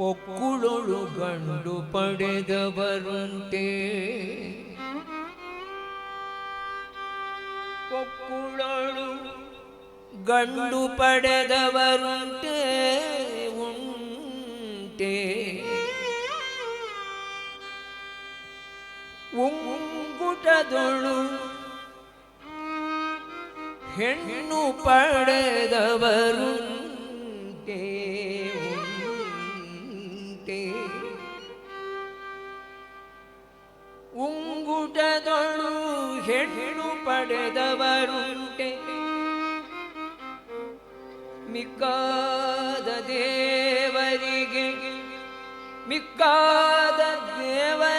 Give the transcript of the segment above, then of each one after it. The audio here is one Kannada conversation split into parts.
ಪೊಕ್ಕುಳೊಳು ಗಂಡು ಪಡೆದವರುಂಟೆ. ಪೊಕ್ಕುಳೊಳು ಗಂಡು ಪಡೆದವರುಂಟೆ ಉಂಟೆ. ಉಂಗುಟದೊಳು ಹೆಣ್ಣು ಪಡೆದವರುಂಟೆ. ಉಂಟೆ ಉಂಗುಟದಳು ಹೆಣ್ಣು ಪಡೆದವರುಂಟೆ ಮಿಕ್ಕಾದ ದೇವರಿಗೆ ಮಿಕ್ಕಾದ ದೇವರಿಗೆ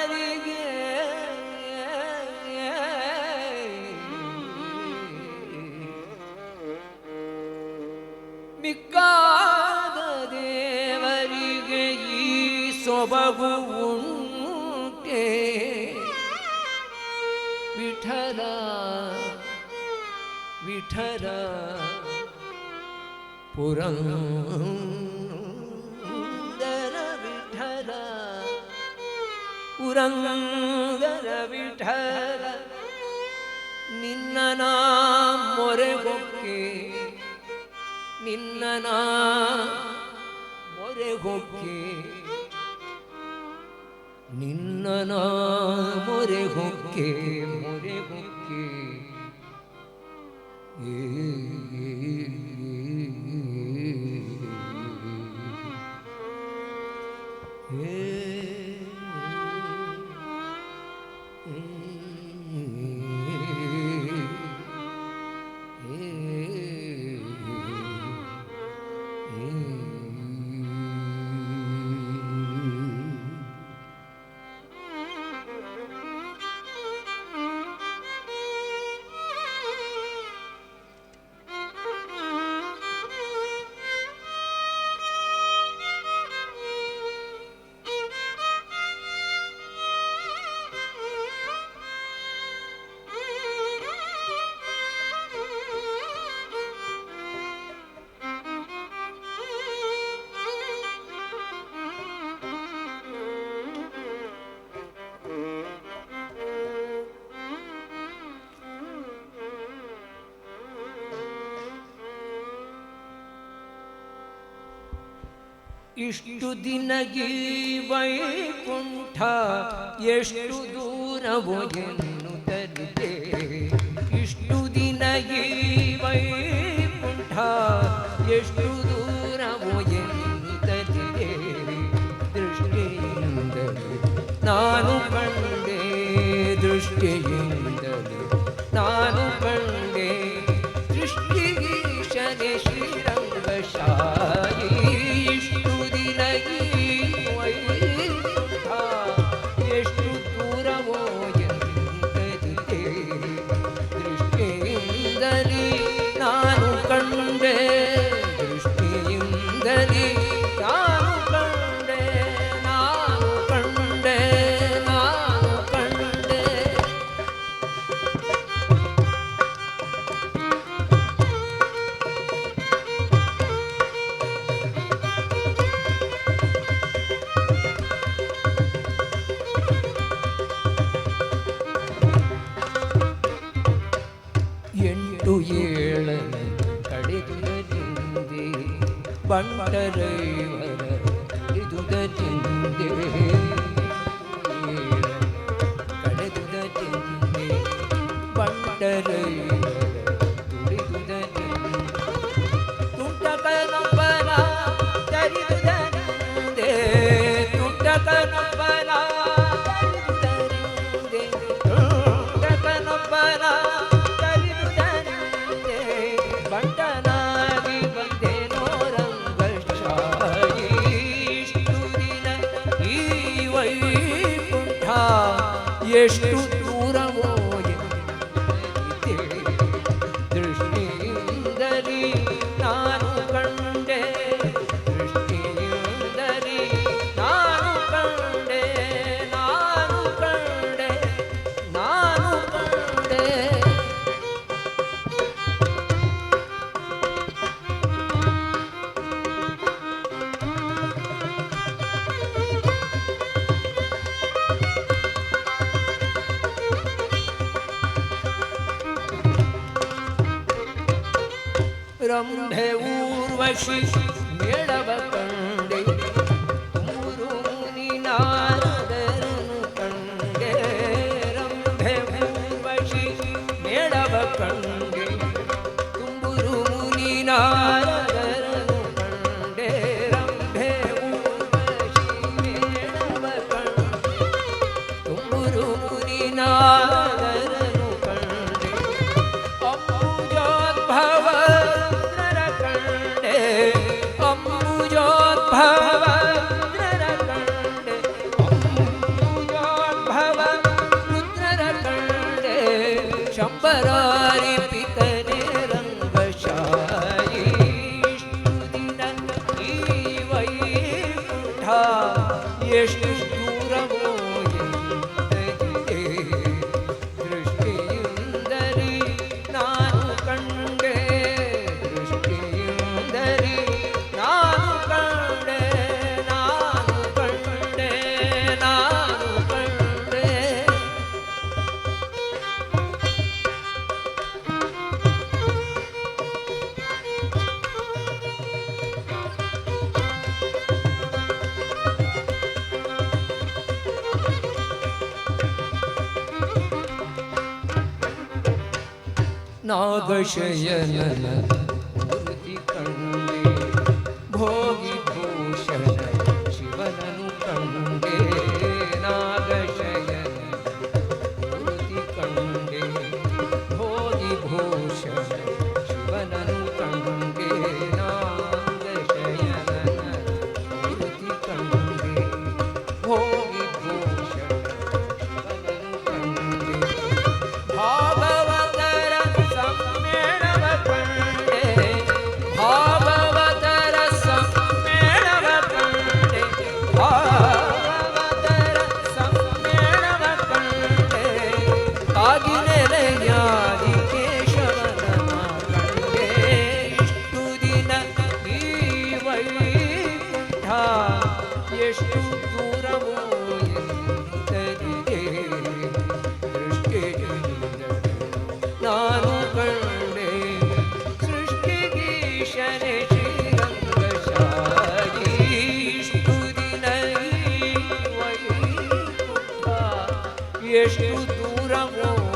ಸೊಬಗು ಉಂಟೆ ವಿಠಲ ವಿಠಲ ಪುರಂದರ ವಿಠಲ ಪುರಂದರ ವಿಠಲ ನಿನ್ನ ನಾ ಮೊರೆಗೊಕ್ಕೆ ನಿನ್ನ ನಾ ಮೊರೆಗೊಕ್ಕೆ ನಿನ್ನ ಮೊರೆ ಹೊಕ್ಕಿ ಮೊರೆಗೊಕ್ಕೆ ಇಷ್ಟು ದಿನಗಿ ವೈಕುಂಠ, ಎಷ್ಟು ದೂರವೋ ಎನ್ನುತ್ತಲಿದೆ ಇಷ್ಟು ದಿನಗಿ ವೈಕುಂಠ, ಎಷ್ಟು ದೂರವೋ ಎನ್ನುತ್ತಲಿದೆ ದೃಷ್ಟಿಯಿಂದಲೇ ನಾನು ಕಂಡೆ, ದೃಷ್ಟಿಯಿಂದಲೇ ನಾನು ಕಂಡೆ ஏழன கடிதரிந்தே பண்டரை வர இதுதரிந்தே ब्रह्मे ्रह्मभे ऊर्वशिष्य e este നാദശയന ധൃതി കണ്ടേ ഭോഗി ഭൂഷണ ശിവനു കണ്ടേ നാദശയന ധൃതി കണ്ടേ ഭോഗി ഭൂഷണ ശിവനു കണ്ടേ നാദശയന ധൃതി കണ്ടേ ഭോഗി e estrutura boa.